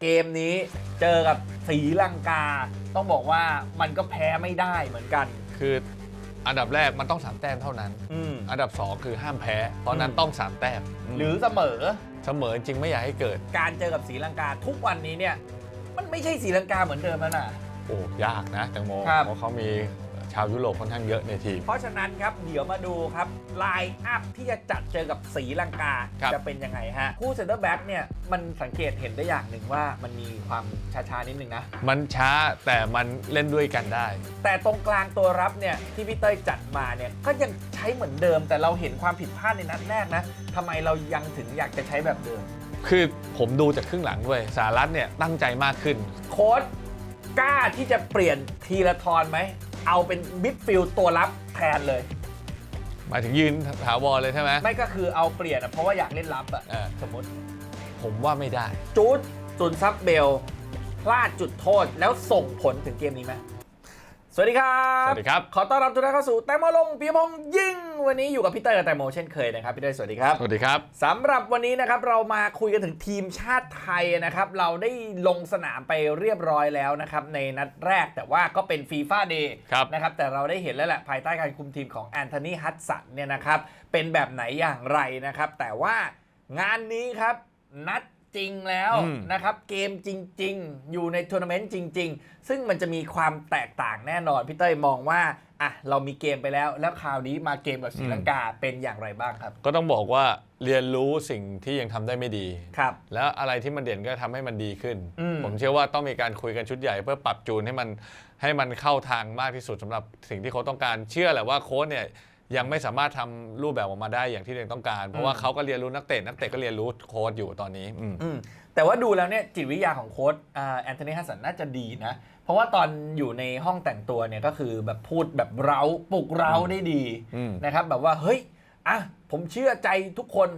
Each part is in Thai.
เกมนี้เจอกับศรีลังกา ต้องบอกว่ามันก็แพ้ไม่ได้เหมือนกัน คืออันดับแรกมันต้องสามแต้มเท่านั้น อืม อันดับ2คือห้ามแพ้เพราะฉะนั้นอืมต้องสามแต้มหรือเสมอ เสมอจริงไม่อยากให้เกิด การเจอกับศรีลังกาทุกวันนี้เนี่ย มันไม่ใช่ศรีลังกาเหมือนเดิมแล้วนะ โอ้ยากนะแตงโมครับ เพราะเขามี ชาวยุโรปค่อนข้างเยอะในทีม เพราะฉะนั้นครับเดี๋ยวมาดูครับไลน์อัพที่จะจัดเจอกับศรีลังกาครับ จะเป็นยังไงฮะ คู่เซนเตอร์แบ็กเนี่ยมันสังเกตเห็นได้อย่างหนึ่งว่ามันมีความช้าๆนิดนึงนะ มันช้าแต่มันเล่นด้วยกันได้ แต่ตรงกลางตัวรับเนี่ยที่พี่เต้ยจัดมาเนี่ยก็ยังใช้เหมือนเดิม แต่เราเห็นความผิดพลาดในนัดแรกนะทำไมเรายังถึงอยากจะใช้แบบเดิม คือผมดูจากครึ่งหลังด้วยสารัฐเนี่ยตั้งใจมากขึ้น โค้ดกล้าที่จะเปลี่ยนทีละทอนไหม เอาเป็นมิดฟิลด์ตัวรับแทนเลย หมายถึงยืนถาวรเลยใช่ไหม ไม่ก็คือเอาเปลี่ยนอะเพราะว่าอยากเล่นรับอะเออ สมมติ ผมว่าไม่ได้ จูดจุนซับเบล พลาดจุดโทษแล้วส่งผลถึงเกมนี้ไหมสวัสดีครับ สวัสดีครับ ขอต้อนรับทุกท่านเข้าสู่แตงโมลงปียพงษ์ยิ่ง วันนี้อยู่กับพี่เตอร์กับแตงโมเช่นเคยนะครับพี่เตอร์สวัสดีครับ สวัสดีครับสำหรับวันนี้นะครับเรามาคุยกันถึงทีมชาติไทยนะครับ เราได้ลงสนามไปเรียบร้อยแล้วนะครับในนัดแรกแต่ว่าก็เป็นฟีฟ่าเดย์ครับ นะครับแต่เราได้เห็นแล้วแหละภายใต้การคุมทีมของแอนโทนีฮัตสันเนี่ยนะครับเป็นแบบไหนอย่างไรนะครับ แต่ว่างานนี้ครับนัดจริงแล้วอืม นะครับเกมจริง ๆ อยู่ในทัวร์นาเมนต์จริง ๆ ซึ่งมันจะมีความแตกต่างแน่นอนพี่เต้ยมองว่า อะเรามีเกมไปแล้ว แล้วคราวนี้มาเกมกับศรีลังกาเป็นอย่างไรบ้างครับ ก็ต้องบอกว่าเรียนรู้สิ่งที่ยังทำได้ไม่ดี ครับ แล้วอะไรที่มันเด่นก็ทำให้มันดีขึ้น อืม ผมเชื่อว่าต้องมีการคุยกันชุดใหญ่ เพื่อปรับจูนให้มันให้มันเข้าทางมากที่สุดสำหรับสิ่งที่เขาต้องการเชื่อแหละว่าโค้ชเนี่ยยังไม่สามารถทำรูปแบบออกมาได้อย่างที่ตัวเองต้องการ เพราะว่าเขาก็เรียนรู้นักเตะนักเตะก็เรียนรู้โค้ชอยู่ตอนนี้อืม อืมแต่ว่าดูแล้วเนี่ยจิตวิทยาของโค้ชอ่าแอนโทนีฮัสสันน่าจะดีนะ เพราะว่าตอนอยู่ในห้องแต่งตัวเนี่ยก็คือแบบพูดแบบเร้าปลุกเร้าได้ดีอืมนะครับ แบบว่าเฮ้ยอะผมเชื่อใจทุกคน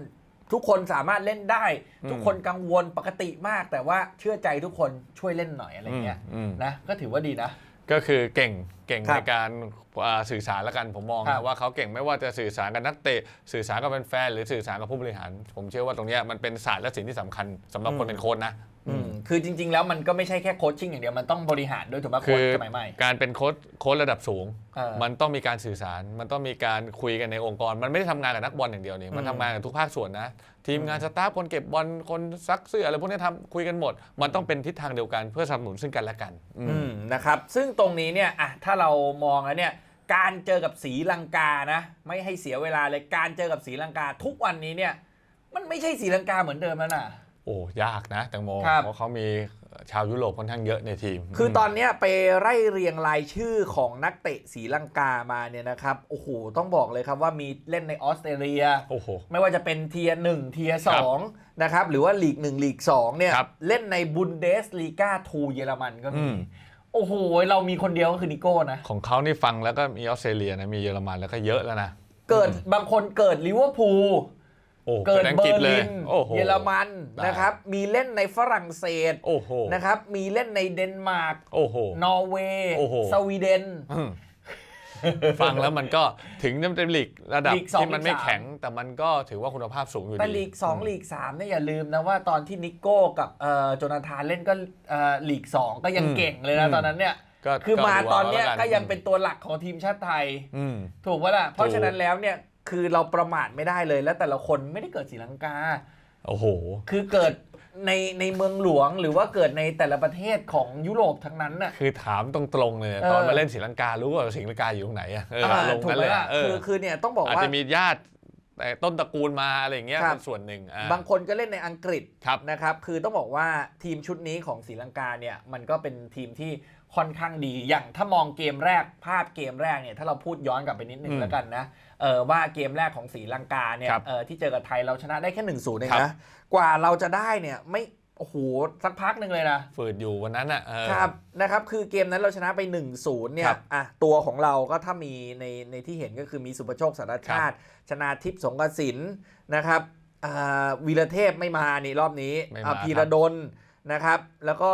ทุกคนสามารถเล่นได้อืมทุกคนกังวลปกติมาก แต่ว่าเชื่อใจทุกคนช่วยเล่นหน่อยอะไรเงี้ยอืมนะก็ถือว่าดีนะ ก็คือเก่งเก่งครัในบการอ่าสื่อสารแล้วกันผมมองครันะบ ว่าเขาเก่งไม่ว่าจะสื่อสารกับนักเตะสื่อสารกับแฟนๆหรือสื่อสารกับผู้บริหาร ผมเชื่อว่าตรงเนี้ยมันเป็นศาสตร์และสิ่งที่สำคัญสำหรับคนเป็นโค้ชนะ อืมคือจริง ๆ แล้วมันก็ไม่ใช่แค่โคชชิ่งอย่างเดียว มันต้องบริหารด้วยถูกไหมคืโค้ชอสมัยใหม่ การเป็นโค้ชโค้ชระดับสูง เออมันต้องมีการสื่อสาร มันต้องมีการคุยกันในองค์กร มันไม่ได้ทำงานกับนักบอลอย่างเดียวนี่มันอืมทำงานกับทุกภาคส่วนนะ ทีมงานสตาฟคนเก็บบอลคนซักเสื้ออะไรพวกนี้ทำคุยกันหมด มันต้องเป็นทิศทางเดียวกันเพื่อสนับสนุนซึ่งกันและกันอืม อืมนะครับ ซึ่งตรงนี้เนี่ยอะถ้าเรามองแล้วเนี่ย การเจอกับศรีลังกานะ ไม่ให้เสียเวลาเลย การเจอกับศรีลังกาทุกวันนี้เนี่ย มันไม่ใช่ศรีลังกาเหมือนเดิมแล้วนะ โอ้ยากนะแตงโมครับ เพราะเขามีชาวยุโรปค่อนข้างเยอะในทีมคือมตอนเนี้ยไปไล่เรียงรายชื่อของนักเตะศรีลังกามาเนี่ยนะครับ โอ้โห ต้องบอกเลยครับว่ามีเล่นในออสเตรเลีย โอ้โห ไม่ว่าจะเป็นเทียหนึ่งเทียสองนะครับ หรือว่าลีกหนึ่งลีกสองเนี่ย ครับเล่นในบุนเดสลีกาทูเยอรมันก็อืมี ม โอ้โห เรามีคนเดียวก็คือนิโก้นะ ของเขานี่ฟังแล้วก็มีออสเตรเลียนะมีเยอรมันแล้วก็เยอะแล้วนะ เกิดบางคนเกิดลิเวอร์พูลโอ้ เกิดอังเบกฤอษร์เลลิยนโอ้โหเยอรมันได้นะครับมีเล่นในฝรั่งเศสโอ้โหนะครับมีเล่นในเดนมาร์กโอ้โหนอร์เวย์โอ้โหสวีเดนอืมฟังแล้วมันก็ถึงจะเป็นลีกระดับลีกสองที่มันไม่ลีกสามแข็ง แต่มันก็ถือว่าคุณภาพสูงอยู่ดีแต่ลีก2ลีก3เนี่ยอย่าลืมนะว่าตอนที่นิโก้กับเอ่อโจนาธานเล่นก็เอ่อลีก 2 ก็ยังอืมเก่งเลยนะอืมตอนนั้นเนี่ยก็คือมาดูตอนเนี้ยแล้วก็ยังเป็นตัวหลักของทีมชาติไทยอืมถูกปะล่ะเพราะถูกฉะนั้นแล้วเนี่ย คือเราประมาทไม่ได้เลย แล้วแต่ละคนไม่ได้เกิดศรีลังกา โอ้โห คือเกิดในในเมืองหลวงหรือว่าเกิดในแต่ละประเทศของยุโรปทั้งนั้นน่ะ คือถามตรงๆเลยเออ ตอนมาเล่นศรีลังการู้ว่าศรีลังกาอยู่ตรงไหนอะเอออ่าลงถูกนั้นไหมเลยล่ะอะเอคืออคือเนี่ยต้องบอกอาจว่า จะมีญาติแต่ต้นตระกูลมาอะไรอย่างเงี้ยครับ เป็นส่วนหนึ่งอะ บางคนก็เล่นในอังกฤษครับ นะครับ คือต้องบอกว่าทีมชุดนี้ของศรีลังกาเนี่ยมันก็เป็นทีมที่ค่อนข้างดี อย่างถ้ามองเกมแรกภาพเกมแรกเนี่ยถ้าเราพูดย้อนกลับไปนิดนึงอืมแล้วกันนะ เออว่าเกมแรกของศรีลังกาเนี่ยครับเออที่เจอกับไทยเราชนะได้แค่หนึ่งศูนย์เองครับ นะกว่าเราจะได้เนี่ยไม่โอ้โหสักพักหนึ่งเลยนะ ฝืดอยู่วันนั้นอะเออ ครับนะครับคือเกมนั้นเราชนะไป1-0เนี่คยรับอะตัวของเราก็ถ้ามีในในที่เห็นก็คือมีสุประโชคสารชาติ ชนาทิพย์สงกสินนะครับอ่าวีรเทพไม่มานี่รอบนี้ไม่มาอะครับพีระดลนะครับ แล้วก็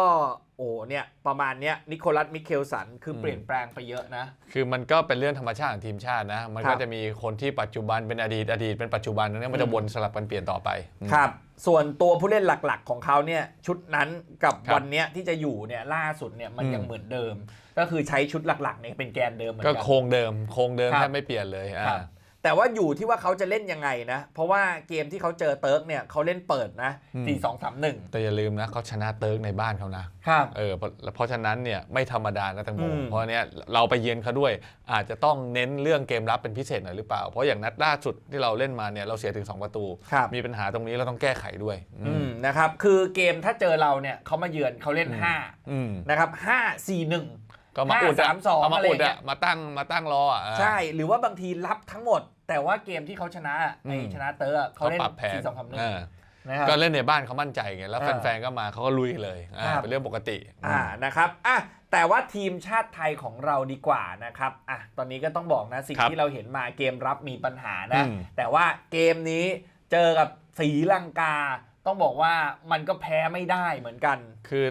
โอ้เนี่ยประมาณเนี้ยนิโคลัสมิเคลสันคืออมเปลี่ยนแปลงไปเยอะนะ คือมันก็เป็นเรื่องธรรมชาติของทีมชาตินะ มันครัก็บจะมีคนที่ปัจจุบันเป็นอดีตอดีตเป็นปัจจุบันเนี่ยมันจะวนสลับกันเปลี่ยนต่อไปอืมครับ ส่วนตัวผู้เล่นหลักๆ ของเขาเนี่ยชุดนั้นกับครับวันเนี้ยที่จะอยู่เนี่ยล่าสุดเนี่ยมันอืมยังเหมือนเดิม ก็คือใช้ชุดหลักๆเนี่ยเป็นแกนเดิมเหมือนก็กันโครงเดิมโครงเดิมครับแทบไม่เปลี่ยนเลยครัอ่าบ แต่ว่าอยู่ที่ว่าเขาจะเล่นยังไงนะ เพราะว่าเกมที่เขาเจอเติร์กเนี่ยเขาเล่นเปิดนะอืม สี่สองสามหนึ่ง แต่อย่าลืมนะเขาชนะเติร์กในบ้านเขานะครับเออเพราะเพราะฉะนั้นเนี่ยไม่ธรรมดานะแตังโมอืม เพราะเนี้ยเราไปเยือนเขาด้วย อาจจะต้องเน้นเรื่องเกมรับเป็นพิเศษหน่อยหรือเปล่า เพราะอย่างนัดล่าสุดที่เราเล่นมาเนี่ยเราเสียถึง 2 ประตู ครับมีปัญหาตรงนี้เราต้องแก้ไขด้วยอือืมมนะครับคือเกมถ้าเจอเราเนี่ยเขามาเยือนเขาเล่น5อืมนะครับห้าสี่หนึ่ง ก็มาอุดห้าสามสองเอามาอะไรอุดเงี้อะย มาตั้งมาตั้งรออะอ่าใช่หรือว่าบางทีรับทั้งหมด แต่ว่าเกมที่เขาชนะไอ้อืม ชนะเตอร์อะเขาเขาเล่นปรับแผนสี่สองสามหนึ่งเออนะครับ ก็เล่นในบ้านเขามั่นใจไงแล้วเออแฟนๆก็มาเขาก็ลุยเลยอ่าครับ เป็นเรื่องปกติอ่านะครับอะแต่ว่าทีมชาติไทยของเราดีกว่านะครับอะตอนนี้ก็ต้องบอกนะสิ่งครับที่เราเห็นมาเกมรับมีปัญหานะ อืม แต่ว่าเกมนี้เจอกับศรีลังกา ต้องบอกว่ามันก็แพ้ไม่ได้เหมือนกัน คือ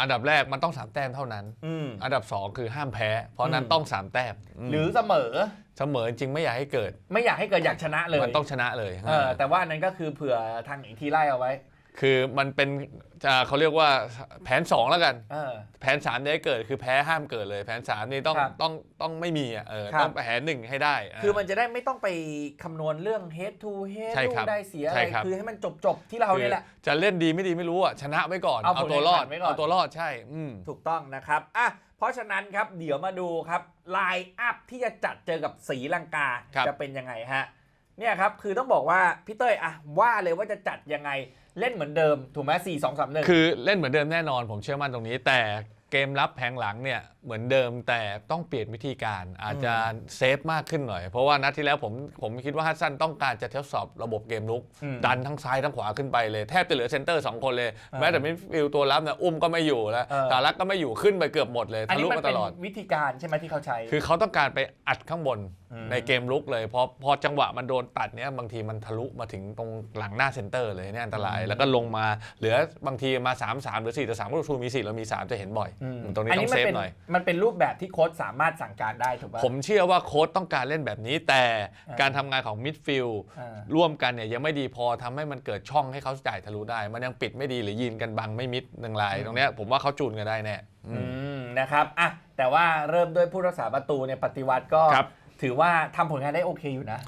อันดับแรกมันต้องสามแต้มเท่านั้น อืมอันดับสองคือห้ามแพ้ เพราะนั้นอืมต้องสามแต้มมหรือเสมอเสมอจริงไม่อยากให้เกิด ไม่อยากให้เกิดอยากชนะเลยมันต้องชนะเลย เออแต่ว่าอันนั้นก็คือเผื่อทางอีกทีไล่เอาไว้ คือมันเป็นอ่าเขาเรียกว่าแผน 2 แล้วกัน เออ แผน3เนี่ยให้เกิดคือแพ้ห้ามเกิดเลย แผน 3 นี่ต้องครับต้องต้องไม่มีอะเออครับ ต้องแผนหนึ่งให้ได้าคือมันจะได้ไม่ต้องไปคำนวณเรื่อง head to head ใช่ลูครับกได้เสียอะใช่ไรครับ คือให้มันจบจบๆที่เราเนี่ยแหละคือจะเล่นดีไม่ดีไม่รู้อะชนะไว้ก่อนเอาเอาผลตัวรอดแข่งขันไว้ก่อน เอาตัวรอดใช่ อืม ถูกต้องนะครับอะเพราะฉะนั้นครับเดี๋ยวมาดูครับไลน์อัพที่จะจัดเจอกับศรีลังกาครับ จะเป็นยังไงฮะเนี่ยครับคือต้องบอกว่าพี่เต้ยอะว่าเลยว่าจะจัดยังไง เล่นเหมือนเดิมถูกไหมสี่สองสามหนึ่งคือเล่นเหมือนเดิมแน่นอนผมเชื่อมั่นตรงนี้ แต่เกมรับแผงหลังเนี่ยเหมือนเดิมแต่ต้องเปลี่ยนวิธีการอาจจะเซฟมากขึ้นหน่อย เพราะว่านัดที่แล้วผมผมคิดว่าฮัสซันต้องการจะทดสอบระบบเกมลุกอืมดันทั้งซ้ายทั้งขวาขึ้นไปเลย แทบจะเหลือเซนเตอร์ 2 คนเลยอ่าแม้แต่มิดฟิลด์ตัวรับเนี่ยอุ้มก็ไม่อยู่แล้วเออสารักก็ไม่อยู่ขึ้นไปเกือบหมดเลยอันทะนี้ลุมันมาตเป็นลอดวิธีการใช่ไหมที่เขาใช้ คือเขาต้องการไปอัดข้างบนอืมในเกมลุกเลยพอพอจังหวะมันโดนตัดเนี่ยบางทีมันทะลุมาถึงตรงหลังหน้าเซนเตอร์เลยเนี่ยอันตราย แล้วก็ลงมาเหลือบางทีมา 3 3 หรือ4ต่อ3ก็ทูมี4แล้วมี 3 จะเห็นบ่อยอืมตรงนี้ต้องมัเซฟเป็นหน่อย มันเป็นรูปแบบที่โค้ชสามารถสั่งการได้ถูกป่ะผมเชื่อว่าโค้ชต้องการเล่นแบบนี้ แต่อ่าการทำงานของมิดฟิลด์อ่าร่วมกันเนี่ยยังไม่ดีพอทำให้มันเกิดช่องให้เขาจ่ายทะลุได้ มันยังปิดไม่ดีหรือยินกันบังไม่มิดหนึ่งลายอืมตรงเนี้ยผมว่าเขาจูนกันได้แน่อือืมมนะครับอะแต่ว่าเริ่มด้วยผู้รักษาประตูเนี่ยปฏิวัติก็ครับ ถือว่าทำผลงานได้โอเคอยู่นะ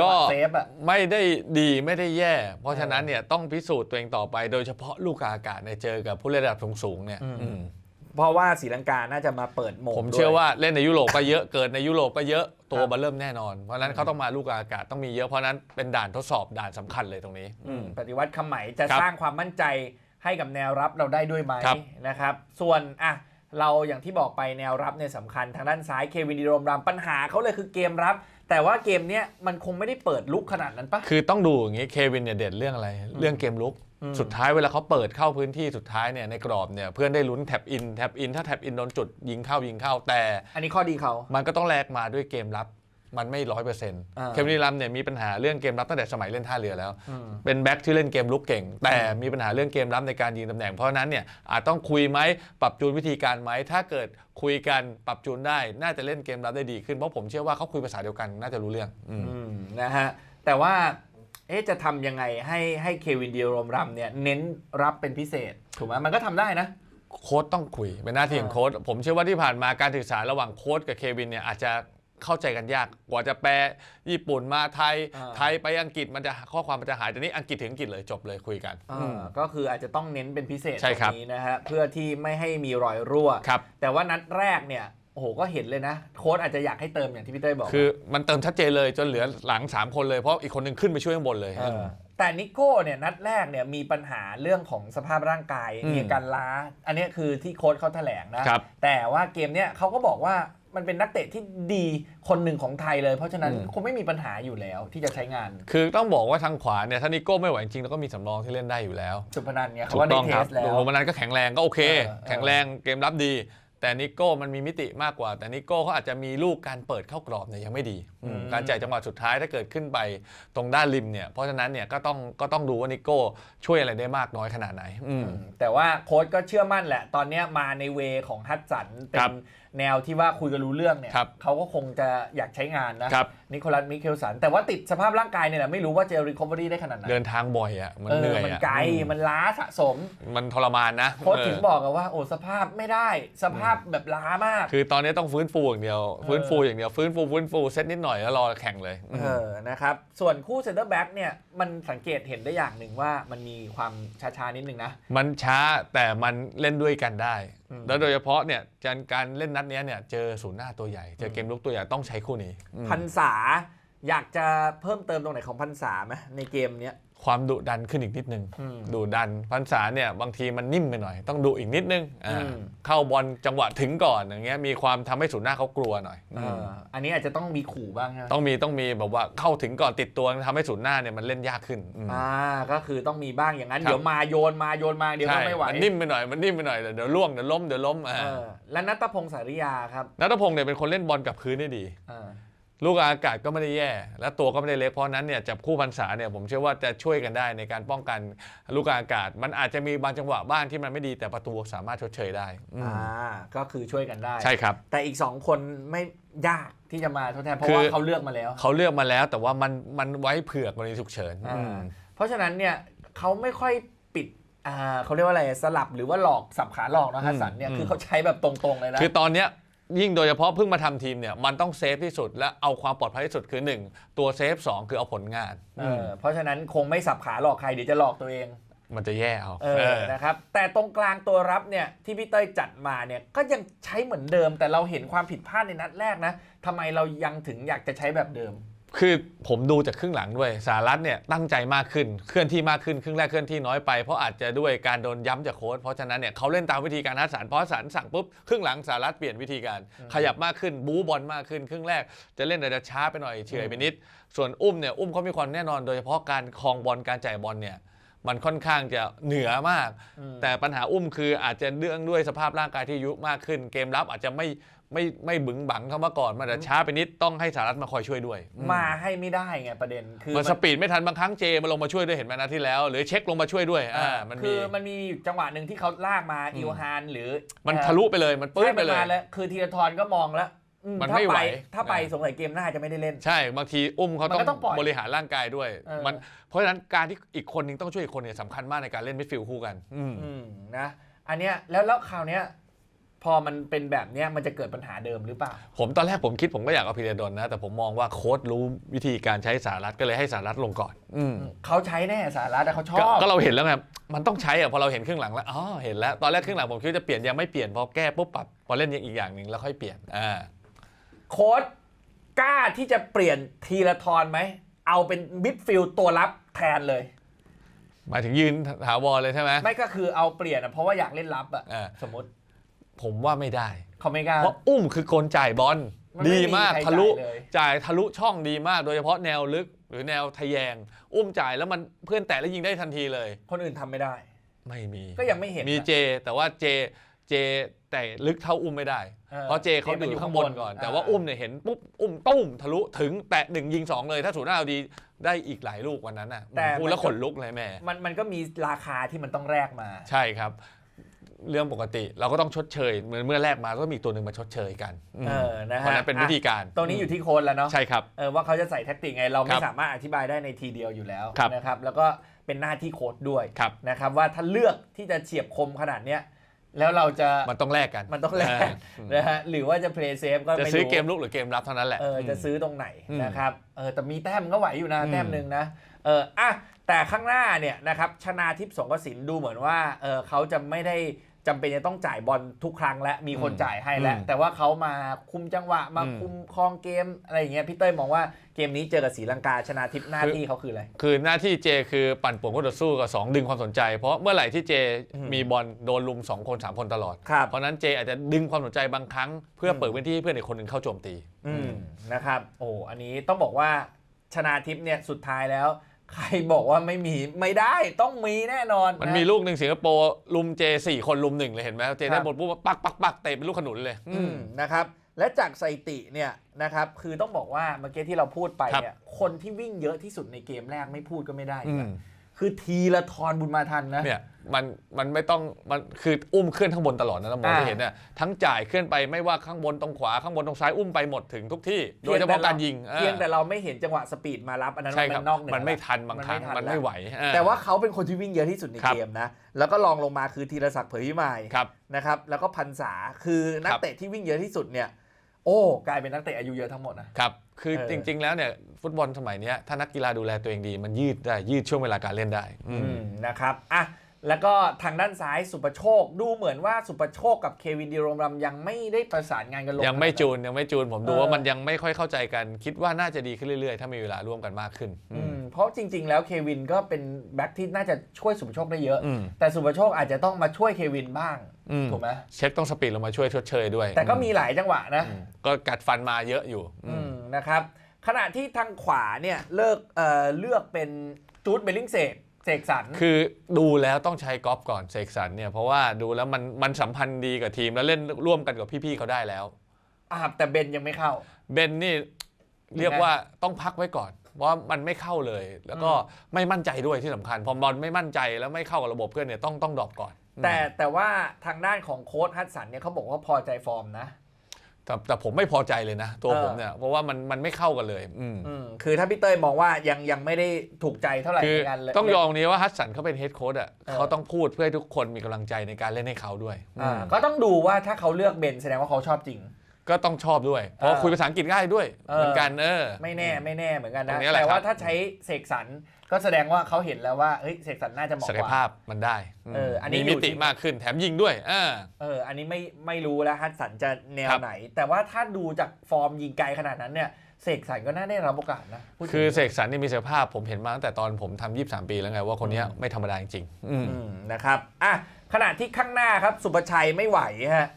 ก็ จังหวะเซฟอะ ไม่ได้ดีไม่ได้แย่ เพราะฉะนั้นเนี่ยต้องพิสูจน์ตัวเองต่อไป โดยเฉพาะลูกอากาศเนี่ยเจอกับผู้เล่นระดับสูงๆเนี่ยอืม อืมเพราะว่าศรีลังกาน่าจะมาเปิดโหมงผมด้วยเชื่อว่าเล่นในยุโรปก็เยอะเกิดในยุโรปก็เยอะตัวครับมาเริ่มแน่นอน เพราะฉะนั้นเขาต้องมาลูกอากาศต้องมีเยอะเพราะฉะนั้นเป็นด่านทดสอบด่านสำคัญเลยตรงนี้ อืมปฏิวัติคำไหมจะครับสร้างความมั่นใจให้กับแนวรับเราได้ด้วยไหมครับ นะครับ ส่วนอะ เราอย่างที่บอกไปแนวรับเนี่ยสำคัญทางด้านซ้ายเควินดีโรมรามปัญหาเขาเลยคือเกมรับ แต่ว่าเกมเนี้ยมันคงไม่ได้เปิดลุกขนาดนั้นปะ คือต้องดูอย่างนี้เควินเนี่ยเด่นเรื่องอะไร เรื่องเกมลุกอืมสุดท้ายเวลาเขาเปิดเข้าพื้นที่สุดท้ายเนี่ยในกรอบเนี่ยเพื่อนได้ลุ้นแท็บอินแท็บอินถ้าแท็บอินโดนจุดยิงเข้ายิงเข้าแต่ อันนี้ข้อดีเขา มันก็ต้องแลกมาด้วยเกมรับ มันไม่ร้อยเปอร์เซ็นต์อ่าเควินดีรัมเนี่ยมีปัญหาเรื่องเกมรับตั้งแต่สมัยเล่นท่าเรือแล้วอืมเป็นแบ็คที่เล่นเกมลุกเก่ง แต่มีปัญหาเรื่องเกมรับในการยิงตำแหน่ง เพราะฉะนั้นเนี่ยอาจต้องคุยไหมปรับจูนวิธีการไหมถ้าเกิดคุยกันปรับจูนได้ น่าจะเล่นเกมรับได้ดีขึ้นเพราะผมเชื่อว่าเขาคุยภาษาเดียวกันน่าจะรู้เรื่องอืมอืมนะฮะแต่ว่าเอ๊ะจะทำยังไงให้ให้เควินดีโรมรัมเนี่ยเน้นรับเป็นพิเศษถูกไหมมันก็ทำได้นะโค้ดต้องคุยเป็นหน้าที่ของโค้ดผมเชื่อว่าที่ผ่านมาการสื่อสารระหว่างโค้ดกับเควินเนี่ยอาจจะ เข้าใจกันยากกว่าจะแปลญี่ปุ่นมาไทยอ่าไทยไปอังกฤษมันจะข้อความมันจะหายแต่นี้อังกฤษถึงอังกฤษเลยจบเลยคุยกันอ่าอืมก็คืออาจจะต้องเน้นเป็นพิเศษใช่ครับตรงนี้นะฮะเพื่อที่ไม่ให้มีรอยรั่วครับแต่ว่านัดแรกเนี่ยโอ้โห ก็เห็นเลยนะ โค้ดอาจจะอยากให้เติมอย่างที่พี่เต้ยบอก คือมันเติมชัดเจนเลยจนเหลือหลัง 3 คนเลย เพราะอีกคนหนึงขึ้นไปช่วยข้างบนเลยเออแต่นิโก้เนี่ยนัดแรกเนี่ยมีปัญหาเรื่องของสภาพร่างกายอืมมีอาการล้า อันเนี้ยคือที่โค้ดเขาแถลงนะครับแต่ว่าเกมเนี้ยเขาก็บอกว่า มันเป็นนักเตะที่ดีคนหนึ่งของไทยเลย เพราะฉะนั้นอืมคงไม่มีปัญหาอยู่แล้วที่จะใช้งาน คือต้องบอกว่าทางขวาเนี่ยถ้านิโก้ไม่ไหวจริงๆแล้วก็มีสำรองที่เล่นได้อยู่แล้วสุพนันเนี่ยถูเขากว่าได้ต้องเทครับสแล้วโรมันนั้นก็แข็งแรงก็โอเคเออเออแข็งแรงเกมรับดี แต่นิโก้มันมีมิติมากกว่า แต่นิโก้เขาอาจจะมีลูกการเปิดเข้ากรอบเนี่ยยังไม่ดีอืมอืมการจ่ายจังหวะสุดท้ายถ้าเกิดขึ้นไปตรงด้านริมเนี่ยเพราะฉะนั้นเนี่ยก็ต้องก็ต้องดูว่านิโก้ช่วยอะไรได้มากน้อยขนาดไหนอืมแต่ว่าโค้ชก็เชื่อมั่นแหละ ตอนเนี้ยมาในเวของฮัตสันเป็ครันบ แนวที่ว่าคุยกันรู้เรื่องเนี่ยครับเขาก็คงจะอยากใช้งานนะครับ นิโคลัสมิเคลสัน แต่ว่าติดสภาพร่างกายเนี่ยแหละไม่รู้ว่าจะรีคอเวอรี่ได้ขนาดไหนเดินทางบ่อยอะมันเอเหนื่ออยมันอะไกลอืมมันล้าสะสมมันทรมานนะโค้ชเออถึงบอกกันว่าโอ้สภาพไม่ได้สภาพแบบล้ามาก คือตอนนี้ต้องฟื้นฟูอย่างเดียว ฟื้นฟูอย่างเดียว ฟื้นฟูฟื้นฟูเซตนิดหน่อยแล้วรอแข่งเลยเออ นะครับ ส่วนคู่เซนเตอร์แบ็กเนี่ย มันสังเกตเห็นได้อย่างหนึ่งว่ามันมีความช้าๆ นิดนึงนะ มันช้าแต่มันเล่นด้วยกันได้อืม แล้วโดยเฉพาะเนี่ยการการเล่นนัดเนี้ยเนี่ยเจอศูนย์หน้าตัวใหญ่ เจอเกมลุกตัวใหญ่ต้องใช้คู่นี้ อืม พันษาอยากจะเพิ่มเติมตรงไหนของพันษาไหมในเกมเนี้ย ความดุดันขึ้นอีกนิดนึงอืมดุดันพันษาเนี่ยบางทีมันนิ่มไปหน่อย ต้องดุอีกนิดนึงอ่าอืมเข้าบอลจังหวะถึงก่อนอย่างเงี้ยมีความทำให้ศูนย์หน้าเขากลัวหน่อยเอออันนี้อาจจะต้องมีขู่บ้างนะต้องมีต้องมีแบบว่าเข้าถึงก่อนติดตัวทำให้ศูนย์หน้าเนี่ยมันเล่นยากขึ้นอืมอ่าก็คือต้องมีบ้างอย่างนั้นครับเดี๋ยวมาโยนมาโยนมาเดี๋ยวก็ใช่ไม่ไหวมันนิ่มไปหน่อยมันนิ่มไปหน่อยเดี๋ยวเดี๋ยวล่วงเดี๋ยวล้มเดี๋ยวล้มอ่าเออและนัตพงศ์สาริยาครับนัทพงศ์เนี่ยเป็นคนเล่นบอลกับพื้นได้ดีอ่า ลูกอากาศก็ไม่ได้แย่ และตัวก็ไม่ได้เล็กเพราะฉะนั้นเนี่ยจับคู่พันษาเนี่ยผมเชื่อว่าจะช่วยกันได้ในการป้องกันลูกอากาศ มันอาจจะมีบางจังหวะบ้างที่มันไม่ดีแต่ประตูสามารถชดเชยได้อืมอ่าก็คือช่วยกันได้ใช่ครับ แต่อีกสองคนไม่ยากที่จะมาทดแทนเพราะคือว่าเขาเลือกมาแล้ว เขาเลือกมาแล้วแต่ว่ามันมันไว้เผื่อกรณีฉุกเฉินอ่าอืมเพราะฉะนั้นเนี่ยเขาไม่ค่อยปิดอ่าเขาเรียกว่าอะไรสลับหรือว่าหลอกสับขาหลอกนะฮัสสันเนี่ยคือเขาใช้แบบตรงๆเลยนะคือตอนเนี้ย ยิ่งโดยเฉพาะเพิ่งมาทำทีมเนี่ยมันต้องเซฟที่สุดและเอาความปลอดภัยที่สุดคือ 1 ตัวเซฟสองคือเอาผลงานเออเพราะฉะนั้นคงไม่สับขาหลอกใครเดี๋ยวจะหลอกตัวเอง มันจะแย่เอาเอเอออนะครับแต่ตรงกลางตัวรับเนี่ยที่พี่เต้ยจัดมาเนี่ยก็ยังใช้เหมือนเดิม แต่เราเห็นความผิดพลาดในนัดแรกนะทำไมเรายังถึงอยากจะใช้แบบเดิม คือผมดูจากครึ่งหลังด้วยสารัฐเนี่ยตั้งใจมากขึ้นเคลื่อนที่มากขึ้นครึ่งแรกเคลื่อนที่น้อยไปเพราะอาจจะด้วยการโดนย้ำจากโค้ชเพราะฉะนั้นเนี่ยเขาเล่นตามวิธีการทัศนเพราะสารสั่งปุ๊บครึ่งหลังสารัฐเปลี่ยนวิธีการ ขยับมากขึ้นบู๊บอลมากขึ้น ครึ่งแรกจะเล่นอาจจะช้าไปหน่อยเฉื่อยไปนิด ส่วนอุ้มเนี่ยอุ้มเขามีความแน่นอนโดยเฉพาะการคลองบอลการจ่ายบอลเนี่ย มันค่อนข้างจะเหนือมากอืมแต่ปัญหาอุ้มคืออาจจะเรื่องด้วยสภาพร่างกายที่อายุมากขึ้น เกมรับอาจจะไม่ไม่ไม่บึงบังเข้ามาก่อนมันอาจจะช้าไปนิดต้องให้สารัฐมาคอยช่วยด้วยอืมมาให้ไม่ได้ไงประเด็นคือมันสปีดไม่ทันบางครั้งเจมาลงมาช่วยด้วยเห็นไหมนัดที่แล้ว หรือเช็คลงมาช่วยด้วยอ่ามันคืมีอมันมีจังหวะหนึ่งที่เขาลากมาอิลฮานหรือ มันเอ่อทะลุไปเลยมันปื้ใช่นไปมันเลยมาแล้วคือธีรทรก็มองแล้วอื มันถ้าไม่ไหวไปถ้าไปเออสงสัยเกมหน้าจะไม่ได้เล่น ใช่บางทีอุ้มเขามันก็ต้องปล่อยบริหารร่างกายด้วยเออ มันเพราะฉะนั้นการที่อีกคนนึงต้องช่วยอีกคนเนี่ยสำคัญมากในการเล่นมิดฟิลด์คู่กันอืมอืมนะอันเนี้ยแล้วแล้วคราวเนี้ยพอมันเป็นแบบเนี้ยมันจะเกิดปัญหาเดิมหรือเปล่า ผมตอนแรกผมคิดผมก็อยากเอาพีเรดอนนะ แต่ผมมองว่าโค้ดรู้วิธีการใช้สารัฐก็เลยให้สารัฐลงก่อน อืม เขาใช้แน่สาระแต่เขาชก็อบ ก็เราเห็นแล้วไงมันต้องใช้อะพอเราเห็นครึ่งหลังแล้วอ๋อเห็นแล้ว ตอนแรกครึ่งหลังผมคิดว่าจะเปลี่ยนยังไม่เปลี่ยนพอแก้ปุ๊บปรับพอเล่นอีกอย่างหนึ่งแล้วค่อยเปลี่ยนอ่า โค้ดกล้าที่จะเปลี่ยนทีละทรไหม เอาเป็นมิดฟิลด์ตัวรับแทนเลย หมายถึงยืนถาวรเลยใช่ไหมไม่ก็คือเอาเปลี่ยนอะเพราะว่าอยากเล่นรับอะอ่าสมมติผมว่าไม่ได้ เขาไม่กล้า เพราะอุ้มคือคนจ่ายบอลมันไม่ดีมากมีใครทะลุจ่ายเลย จ่ายทะลุช่องดีมาก โดยเฉพาะแนวลึกหรือแนวทะแยง อุ้มจ่ายแล้วมันเพื่อนแตะแล้วยิงได้ทันทีเลย คนอื่นทำไม่ได้ ไม่มี ก็ยังไม่เห็นมีอะเจ แต่ว่าเจเจ แต่ลึกเท่าอุ้มไม่ได้ออเพราะเจเขามันอยู่ข้างบนก่อน แต่ว่าาอุ้มเนี่ยเห็นปุ๊บอุ้มตุ้มทะลุถึงแตะหนึ่งยิงสองเลยถ้าสูนย์หน้าเอาดีได้อีกหลายลูกวันนั้นน่ะแต่พูดแล้วขนลุกเลยแม่ มันมันก็มีราคาที่มันต้องแลกมา ใช่ครับ เรื่องปกติเราก็ต้องชดเชยเหมือนเมื่อแรกมาก็มีตัวหนึ่งมาชดเชยกันอืมเออนะเพฮะราะฉะนั้นเป็นวิธีการตรงนี้อยู่ที่โค้ดแล้วเนาะ ใช่ครับ เออว่าเขาจะใส่แท็กติกไงเราคไม่รับสามารถอธิบายได้ในทีเดียวอยู่แล้วครับนะครับ แล้วก็เป็นหน้าที่โค้ดด้วยครับนะครับว่าถ้าเลือกที่จะเฉียบคมขนาดเนี้ย แล้วเราจะมันต้องแลกกันมันต้องแลกเนะฮะหรือว่าจะเพลย์เซฟก็จะไม่ซื้อรู้เกมลุกหรือเกมรับเท่านั้นแหละเออจะซื้อตรงไหนอืมนะครับเออแต่มีแต้มก็ไหวอยู่นะอืมแต้มหนึ่งนะเอออะแต่ข้างหน้าเนี่ยนะครับชนาทิพย์สงกสินดูเหมือนว่าเออเขาจะไม่ได้ จำเป็นจะต้องจ่ายบอลทุกครั้งและมีคนจ่ายให้แล้วแต่ว่าเขามาคุมจังหวะมาคุมครองเกมอะไรอย่างเงี้ยพี่เต้ยมองว่าเกมนี้เจอกับศรีลังกาชนาทิพย์หน้าที่เขาคืออะไร คือหน้าที่เจคือปั่นป่วนคู่ต่อสู้กับ 2 ดึงความสนใจ เพราะเมื่อไหร่ที่เจอืมมีบอลโดนลุม 2 คน 3 คนตลอด ครับ เพราะฉะนั้นเจอาจจะดึงความสนใจบางครั้ง เพื่อเปิดพื้นที่ให้เพื่อนอีกคนหนึ่งเข้าโจมตี อืมนะครับ โอ้อันนี้ต้องบอกว่าชนาทิพย์เนี่ยสุดท้ายแล้ว ใครบอกว่าไม่มีไม่ได้ต้องมีแน่นอนมันะมีลูกหนึ่งสิงคโปร์ลุมเจสี่คนลุมหนึ่งเลยเห็นไหมเจครัได้บบทปุ๊บปักปักปักเตะเป็นลูกขนุนเลย อืมนะครับและจากสถิติเนี่ยนะครับคือต้องบอกว่าเมื่อกี้ที่เราพูดไปเนี่ยคนที่วิ่งเยอะที่สุดในเกมแรกไม่พูดก็ไม่ได้อืม คือทีละทอนบุญมาทันนะ เนี่ยมันมันไม่ต้องมันคืออุ้มเคลื่อนข้างบนตลอดนะเรามองอ่าที่เห็นเนี่ยทั้งจ่ายเคลื่อนไปไม่ว่าข้างบนตรงขวาข้างบนตรงซ้ายอุ้มไปหมดถึงทุกที่ โดยเฉพาะการยิงเพียงแต่เราไม่เห็นจังหวะสปีดมารับอันนั้นใช่คมัรับนนอกเหนือมันไม่ทันบางครั้งทัมันแล้วไม่ไหวอ่แต่ว่าเขาเป็นคนที่วิ่งเยอะที่สุดในครับ เกมนะ แล้วก็ลองลงมาคือธีรศักดิ์เผยพิมายครับ นะครับ แล้วก็พันษาคือนักครับ เตะที่วิ่งเยอะที่สุดเนี่ย โอ้ กลายเป็นนักเตะอายุเยอะทั้งหมดนะครับ คือเออจริง ๆ แล้วเนี่ยฟุตบอลสมัยเนี้ยถ้านักกีฬาดูแลตัวเองดี มันยืดได้ยืดช่วงเวลาการเล่นได้อืมอืมนะครับอะแล้วก็ทางด้านซ้ายสุประโชค ดูเหมือนว่าสุประโชคกับเควินดีโรมรำยังไม่ได้ประสานงานกันลงยังไม่ขนาดนั้นจูนยังไม่จูนผมดูเออว่ามันยังไม่ค่อยเข้าใจกัน คิดว่าน่าจะดีขึ้นเรื่อยๆ ถ้ามีเวลาร่วมกันมากขึ้นอืมเพราะจริง ๆ แล้วเควินก็เป็นแบ็คที่น่าจะช่วยสุประโชคได้เยอะอืมแต่สุประโชคอาจจะต้องมาช่วยเควินบ้างอืมถูกไหมเช็คต้องสปีดลงมาช่วยชดเชยด้วย แต่ก็มีหลายจังหวะนะอืมก็กัดฟันมาเยอะอยู่อือืมมนะครับ ขณะที่ทางขวาเนี่ยเลิกเอ่อเลือกเป็นจูดเบลลิงเซกเสกสรรคือดูแล้วต้องใช้กอล์ฟก่อนเสกสรรเนี่ยเพราะว่าดูแล้วมันมันสัมพันธ์ดีกับทีมแล้วเล่นร่วมกันกับพี่ๆเขาได้แล้วอ่าแต่เบนยังไม่เข้า เบนนี่เรียกว่าต้องพักไว้ก่อนเพราะว่ามันไม่เข้าเลย แล้วก็ไม่มั่นใจด้วยที่สำคัญ พอบอลไม่มั่นใจแล้วไม่เข้ากับระบบเพื่อนเนี่ยต้องต้องดรอปก่อน แต่แต่ว่าทางด้านของโค้ชฮัตสันเนี่ยเขาบอกว่าพอใจฟอร์มนะแต่แต่ผมไม่พอใจเลยนะ ตัวเออผมเนี่ยเพราะว่ามันมันไม่เข้ากันเลยอืมอืมคือถ้าพี่เต้ยมองว่ายังยังไม่ได้ถูกใจเท่าไหร่คือในการเลยต้องยอมนี้ว่าฮัตสันเขาเป็นเฮดโค้ดอะเออเขาต้องพูดเพื่อให้ทุกคนมีกำลังใจในการเล่นให้เขาด้วยอ่าอืมก็ต้องดูว่าถ้าเขาเลือกเบนแสดงว่าเขาชอบจริง ก็ต้องชอบด้วย เพราะเออคุยภาษาอังกฤษง่ายด้วยเออเหมือนกันเออ ไม่แน่ไม่แน่เหมือนกันตรนะงนี้แหละแต่ว่าครับ ถ้าใช้เสกสรรก็แสดงว่าเขาเห็นแล้วว่าเฮ้ยเสกสรรน่าจะเหมาะศักกยว่า ภาพมันได้เอออันนี้มีอยู่มิติที่ มากขึ้นแถมยิงด้วยอ่า เออ อันนี้ไม่ไม่รู้แล้วฮัตสันจะแนวครับ ไหน แต่ว่าถ้าดูจากฟอร์มยิงไกลขนาดนั้นเนี่ยเสกสรรก็น่าได้รับโอกาสนะพูดถึงคือเสกสรรนี่มีศักยภาพผมเห็นมาตั้งแต่ตอนผมทำ23 ปีแล้วไงว่าคนเนี้ยไม่ธรรมดาจริงๆอืมอืมนะครับอะขณะที่ข้างหน้าครับสุประชัยไม่ไหวฮะ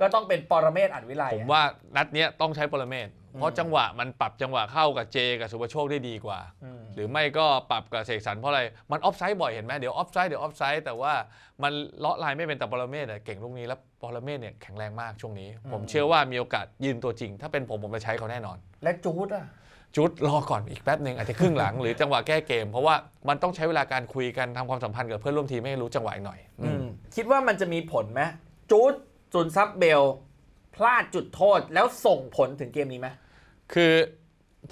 ก็ต้องเป็นปรเมศอัดวิไลผมว่านัดเนี้ยต้องใช้ปรเมศเพราะจังหวะมันปรับจังหวะเข้ากับเจกับสุภโชคได้ดีกว่าอืมหรือไม่ก็ปรับกับเสกสรรเพราะอะไร มันออฟไซด์บ่อยเห็นไหมเดี๋ยวออฟไซด์เดี๋ยวออฟไซด์แต่ว่ามันเลาะลายไม่เป็นแต่ปรเมศอะเก่งลูกนี้แล้วปรเมศเนี่ยแข็งแรงมากช่วงนี้ ผมเชื่อว่ามีโอกาสยืนตัวจริง ถ้าเป็นผมผมจะใช้เขาแน่นอน และจูดอะจุดรอก่อนอีกแป๊บหนึ่งอาจจะครึ่งหลัง หรือจังหวะแก้เกม เพราะว่ามันต้องใช้เวลาการคุยกันทำความสัมพันธ์กับเพื่อนร่วมทีมให้รู้จังหวะอีกหน่อยอืมคิดว่ามันจะมีผลไหมจูด จุนซับเบล พลาดจุดโทษแล้วส่งผลถึงเกมนี้ไหมคือ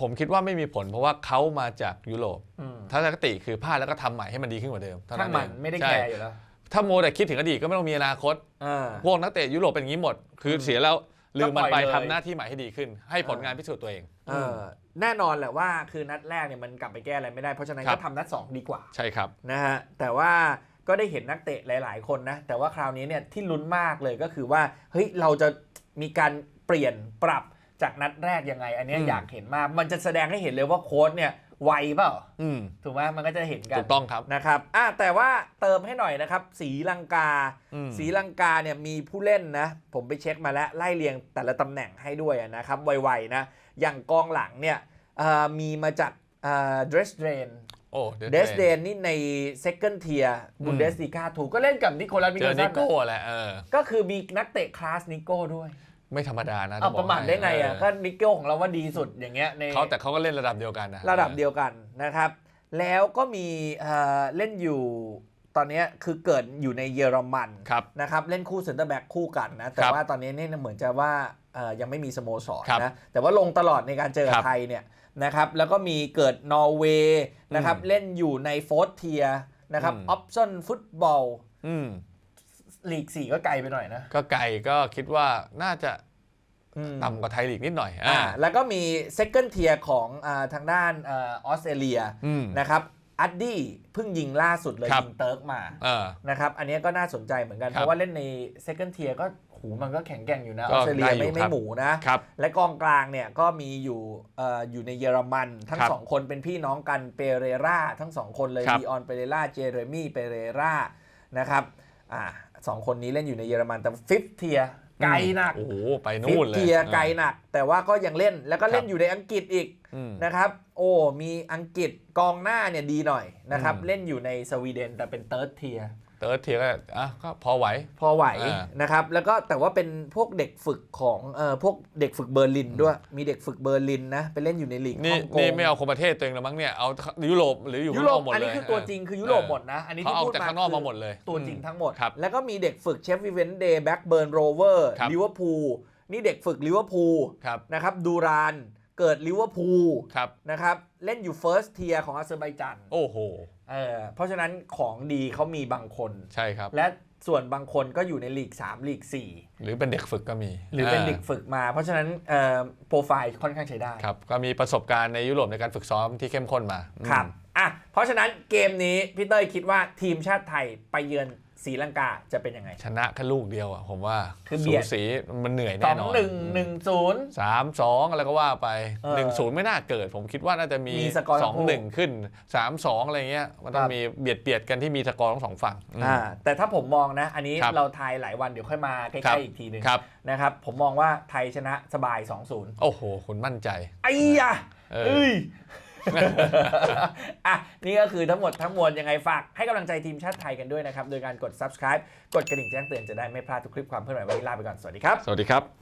ผมคิดว่าไม่มีผลเพราะว่าเขามาจากยุโรปอืมทัศนคติคือพลาดแล้วก็ทำใหม่ให้มันดีขึ้นกว่าเดิมเท่ช่างมันเองไม่ได้ใช่แคร์อยู่แล้วถ้าโมแต่คิดถึงอดีตก็ไม่ต้องมีอนาคตอ่าพวกนักเตะยุโรปเป็นอย่างนี้หมด คือเสียแล้วลืมมันไปก็ปล่อยเลยทำหน้าที่ใหม่ให้ดีขึ้น ให้ผลงานพิสูจน์ตัวเองเออแน่นอนแหละว่าคือนัดแรกเนี่ยมันกลับไปแก้อะไรไม่ได้เพราะฉะนั้นครัก็บทำนัดสองดีกว่า ใช่ครับนะฮะแต่ว่า ก็ได้เห็นนักเตะหลาย ๆ คนนะ แต่ว่าคราวนี้เนี่ยที่ลุ้นมากเลยก็คือว่าเฮ้ยเราจะมีการเปลี่ยนปรับจากนัดแรกยังไง อันเนี้ยอืมอยากเห็นมาก มันจะแสดงให้เห็นเลยว่าโค้ชเนี่ยไวเปล่าอืมถูกไหมมันก็จะเห็นกันถูกต้องครับนะครับอะแต่ว่าเติมให้หน่อยนะครับ สีลังกาอืมสีลังกาเนี่ยมีผู้เล่นนะ ผมไปเช็คมาแล้วไล่เรียงแต่ละตำแหน่งให้ด้วยนะครับไวๆนะ อย่างกองหลังเนี่ยเอ่อมีมาจากเดรสเดน โอ้เดสเดนนี่ใน second tier บุนเดส l ีกาถูกก็เล่นกับนิโคลัสมิเจเคิอลนิสันโก้แหละเออก็คือมีนักเตะคลาสนิโก้ด้วย ไม่ธรรมดานะเอาต้องบปอกระมาทได้ไงอะให้ก็นิโก้ของเราว่าดีสุดอย่างเงี้ยในเขาแต่เขาก็เล่นระดับเดียวกันนะระดับเดียวกันนะครับ แล้วก็มีเอ่อเล่นอยู่ตอนเนี้ยคือเกิดอยู่ในเยอรมันครับนะครับเล่นคู่เซนเตอร์แบ็กคู่กันนะ แต่ครับว่าตอนนี้เนี่ยเหมือนจะว่าเอ่อยังไม่มีสโมสรครับนะแต่ว่าลงตลอดในการเจอกัครับบไทยเนี่ย นะครับแล้วก็มีเกิดนอร์เวย์นะครับอืมเล่นอยู่ในโฟร์เทียนะครับอืมออปชั่นฟุตบอลอืมลีกสี่ก็ไกลไปหน่อยนะ ก็ไก่ก็คิดว่าน่าจะอืมต่ำกว่าไทยลีกนิดหน่อยอ่าอ่าแล้วก็มี second tier ของอาทางด้านอาออสเตรเลียอืมนะครับ อัดดี้เพิ่งยิงล่าสุดเลยครับยิงเติร์กมาเออนะครับอันนี้ก็น่าสนใจเหมือนกัน ครับเพราะว่าเล่นใน second tier ก็หูมันก็แข็งแกร่งอยู่นะอก็อสเตรเลียได้อยู่ไม่คไม่รับ หมูนะ ครับ และกองกลางเนี่ยก็มีอยู่เอ่ออยู่ในเยอรมัน ทั้งครับสองคนเป็นพี่น้องกันเปเรราทั้งสองคนเลยครับลีออนเปเรราเจเรมี่เปเรรานะครับอ่าสองคนนี้เล่นอยู่ในเยอรมันแต่ฟิฟเทีย ไกลหนักโอ้โหไปฟินู่ฟนเลยเทียไกลหนัก แต่ว่าก็ยังเล่นแล้วก็เล่นครับอยู่ในอังกฤษอีกอืมนะครับ โอ้มีอังกฤษกองหน้าเนี่ยดีหน่อยนะครับอืมเล่นอยู่ในสวีเดนแต่เป็นเติร์ดเทีย เติร์ดเทียก็อะก็พอไหว พอไหวอ่า นะครับ แล้วก็แต่ว่าเป็นพวกเด็กฝึกของเอ่อพวกเด็กฝึกเบอร์ลินด้วย มีเด็กฝึกเบอร์ลินนะ ไปเล่นอยู่ในลีกนี่ฮ่องกงนี่ไม่เอาคนประเทศตัวเองแล้วมั้งเนี่ยเอายุโรปหรืออยู่ยุข้างโรนอปกหมดอันเลนี้ยคือตัวจริงคือยุโรปหมดนะ อันนี้เขาที่เอาพูดจากมาข้างนอกคืมาหมดเลย ตัวจริงทั้งหมด ครับแล้วก็มีเด็กฝึกเชฟวิเวนเดย์แบ็กเบิร์นโรเวอร์ครับ ลิเวอร์พูลนี่เด็กฝึกลิเวอร์พูลครับนะครับดูรานเกิดลิเวอร์พูลครับ นะครับเล่นอยู่เฟิร์สเทียของอาเซอร์ไบจัน โอ้โห เออเพราะฉะนั้นของดีเขามีบางคน ใช่ครับ และส่วนบางคนก็อยู่ในลีก3ลีก4 หรือเป็นเด็กฝึกก็มี หรือเป็นเด็กฝึกมา เพราะฉะนั้นเอ่อโปรไฟล์ค่อนข้างใช้ได้ครับก็มีประสบการณ์ในยุโรปในการฝึกซ้อมที่เข้มข้นมาครับอืมอะเพราะฉะนั้นเกมนี้พี่เต้ยคิดว่าทีมชาติไทยไปเยือน ศรีลังกาจะเป็นยังไง ชนะแค่ลูกเดียวอะผมว่าคือเบีสูยด สีมันเหนื่อยสแน่องนอนหนึ่งหนึ่งศูนย์ สามสองอะไรก็ว่าไปเออหนึ่งศูนย์ไม่น่าเกิด ผมคิดว่าน่าจะมีมีสกอร์สทั้องงคู่ หนึ่งขึ้นสามสองอะไรเงี้ยมันต้อคงรับมีเบียดเบียดกันที่มีสกอร์ทั้งสองฝั่งอืม อ่าแต่ถ้าผมมองนะ อันนี้ครับ เราทายหลายวันเดี๋ยวค่อยมาใกครัล้บๆอีกทีหนึ่งครับ นะครับ ผมมองว่าไทยชนะสบาย 2-0 โอ้โหคุณมั่นใจ ไอ้ยะเออ เอ้ย อะนี่ก็คือทั้งหมดทั้งมวลยังไงฝากให้กำลังใจทีมชาติไทยกันด้วยนะครับ โดยการกด subscribe กดกระดิ่งแจ้งเตือนจะได้ไม่พลาดทุกคลิปความเคลื่อนไหววันนี้ลาไปก่อน สวัสดีครับ สวัสดีครับ